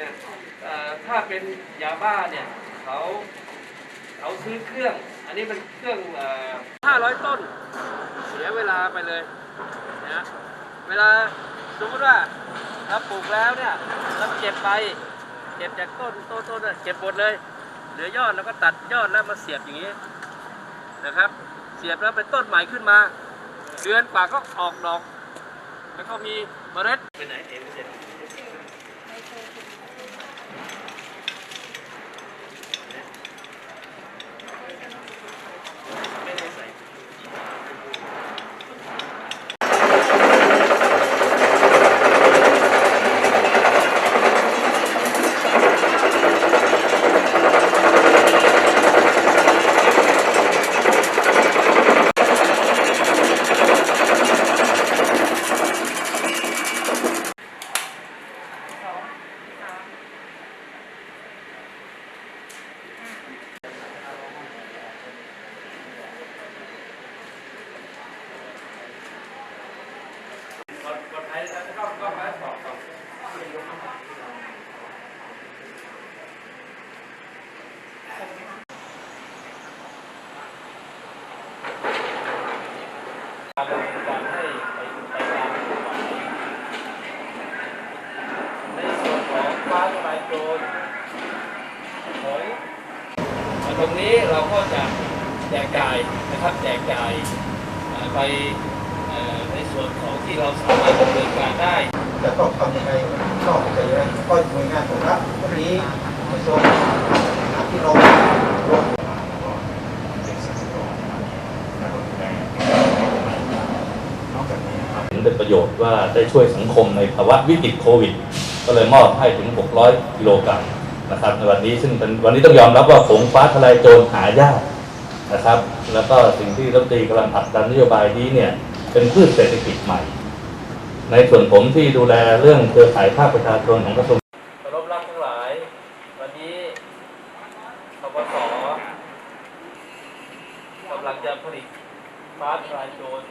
เนี่ยถ้าเป็นยาบ้าเนี่ยเขาเขาซื้อเครื่อง อันนี้เป็นเครื่องห้าร้อยต้น เสียเวลาไปเลยนะเวลาสมมติว่าเราปลูกแล้วเนี่ยเราเก็บไปเก็บจากต้นต้นต้นน่ะเก็บหมดเลยเหลือยอดแล้วก็ตัดยอดแล้วมาเสียบอย่างนี้นะครับ เสียบแล้วเป็นต้นใหม่ขึ้นมา เดือนกว่าก็ออกดอก แล้วก็มีเมล็ดไปไหนเองไม่เสร็จไม่ได้ใส่ ปลอดปลอดภัยแล้วก็ก็มาบอกต่อการให้ไปไป ตามในส่วนของฟ้าทลายโจรหอยตรงนี้เราก็จะแจกจ่ายนะครับแจกจ่ายไปในส่วนของที่เราสามารถดำเนินการได้จะต้องทำยังไงนอกจากนั้นก็หน่วยงานของรัฐวันนี้ในส่วนที่เราลง เห็นเป็นประโยชน์ว่าได้ช่วยสังคมในภาวะวิกฤตโควิด ก็เลยมอบให้ถึง 600 กิโลกรัมนะครับในวันนี้ซึ่งเป็นวันนี้ต้องยอมรับว่าผงฟ้าทลายโจรหายากนะครับ แล้วก็สิ่งที่รัฐมนตรีกำลังผลักดันนโยบายนี้เนี่ยเป็นพืชเศรษฐกิจใหม่ ในส่วนผมที่ดูแลเรื่องเครือข่ายภาคประชาชนของกระทรวงเคารพรักทั้งหลาย วันนี้ทปสกำลังจะผลิตฟ้าทลายโจร